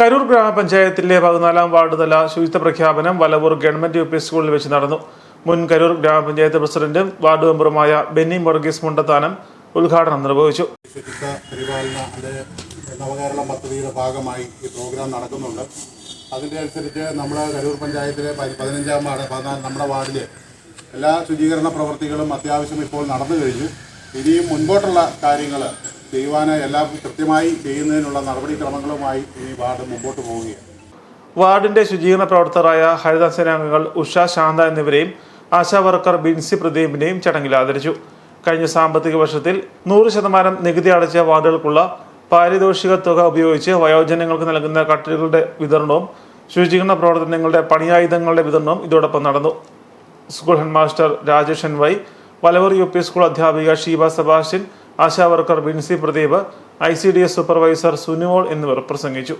കരൂർ ഗ്രാമപഞ്ചായത്തിലെ പതിനാലാം വാർഡ് തല ശുചിത്വ പ്രഖ്യാപനം വലവൂർ ഗവൺമെന്റ് യു പി സ്കൂളിൽ വെച്ച് നടന്നു. മുൻ കരൂർ ഗ്രാമപഞ്ചായത്ത് പ്രസിഡന്റും വാർഡ് മെമ്പറുമായ ബെന്നി വർഗീസ് മുണ്ടത്താനം ഉദ്ഘാടനം നിർവഹിച്ചു. ശുചിത്വ നവകേരളം പദ്ധതിയുടെ ഭാഗമായി ഈ പ്രോഗ്രാം നടക്കുന്നുണ്ട്. അതിന്റെ അനുസരിച്ച് നമ്മുടെ കരൂർ പഞ്ചായത്തിലെ പതി- പതിനഞ്ചാം വാർഡ് പതിനാല് നമ്മുടെ വാർഡിൽ എല്ലാ ശുചീകരണ പ്രവൃത്തികളും അത്യാവശ്യം ഇപ്പോൾ നടന്നു കഴിഞ്ഞു. ഇനിയും മുൻപോട്ടുള്ള കാര്യങ്ങൾ ചെയ്യുവാൻ എല്ലാം കൃത്യമായി ചെയ്യുന്നതിനുള്ള നടപടിക്രമങ്ങളുമായി ഈ വാർഡ് മുമ്പോട്ട് പോവുകയാണ്. വാർഡിന്റെ ശുചീകരണ പ്രവർത്തകരായ ഹരിതസേനാംഗങ്ങൾ ഉഷ ശാന്ത എന്നിവരെയും ആശാ വർക്കർ ബിൻസി പ്രദീപിനെയും ചടങ്ങിൽ ആദരിച്ചു. കഴിഞ്ഞ സാമ്പത്തിക വർഷത്തിൽ നൂറ് ശതമാനം നികുതി അടച്ച വാർഡുകൾക്കുള്ള പാരിതോഷിക തുക ഉപയോഗിച്ച് വയോജനങ്ങൾക്ക് നൽകുന്ന കട്ടിലുകളുടെ വിതരണവും ശുചീകരണ പ്രവർത്തനങ്ങളുടെ പണിയായുധങ്ങളുടെ വിതരണവും ഇതോടൊപ്പം നടന്നു. School headmaster Rajesh N Y Valavoor U P school അധ്യാപിക Sheeba Sebastian ASHA worker Binsi Pradeep I C D S supervisor Sunimol എന്നിവർ പ്രസംഗിച്ചു.